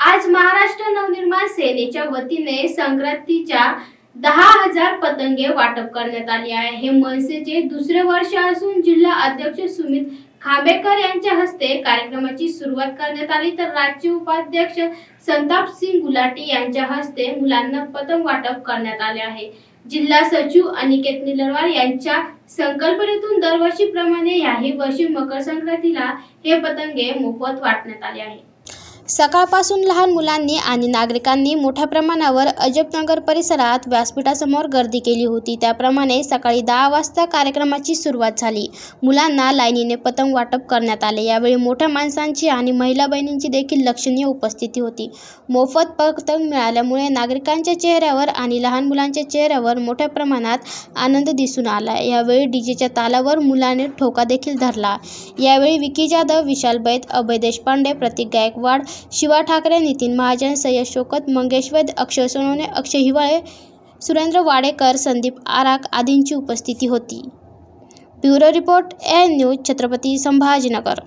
आज महाराष्ट्र नवनिर्माण सेनेच्या वतीने संक्रांतीच्या दहा हजार पतंगे वाटप करण्यात आली आहे. हे मनसेचे दुसरे वर्ष असून जिल्हा अध्यक्ष सुमित खांबेकर यांच्या हस्ते कार्यक्रमाची सुरुवात करण्यात आली. तर राज्य उपाध्यक्ष संताप सिंग गुलाटी यांच्या हस्ते मुलांना पतंग वाटप करण्यात आले आहे. जिल्हा सचिव अनिकेत निलरवार यांच्या संकल्पनेतून दरवर्षीप्रमाणे याही वर्षी मकर संक्रांतीला हे पतंगे मोफत वाटण्यात आले आहे. सकाळपासून लहान मुलांनी आणि नागरिकांनी मोठ्या प्रमाणावर अजबनगर परिसरात व्यासपीठासमोर गर्दी केली होती. त्याप्रमाणे सकाळी दहा वाजता कार्यक्रमाची सुरुवात झाली. मुलांना लाईनीने पतंग वाटप करण्यात आले. यावेळी मोठ्या माणसांची आणि महिला बहिणींची देखील लक्षणीय उपस्थिती होती. मोफत पतंग मिळाल्यामुळे नागरिकांच्या चेहऱ्यावर आणि लहान मुलांच्या चेहऱ्यावर मोठ्या प्रमाणात आनंद दिसून आला. यावेळी डीजेच्या तालावर मुलाने ठोका देखील धरला. यावेळी विकी जाधव विशाल बैत अभय देशपांडे प्रतीक गायकवाड शिवा ठाकरे नितीन महाजन सय्यद शोकत मंगेश वैद अक्षय सोनवणे अक्षय हिवाळे सुरेंद्र वाडेकर संदीप आराक आदींची उपस्थिती होती. Bureau report A news Chhatrapati Sambhajinagar.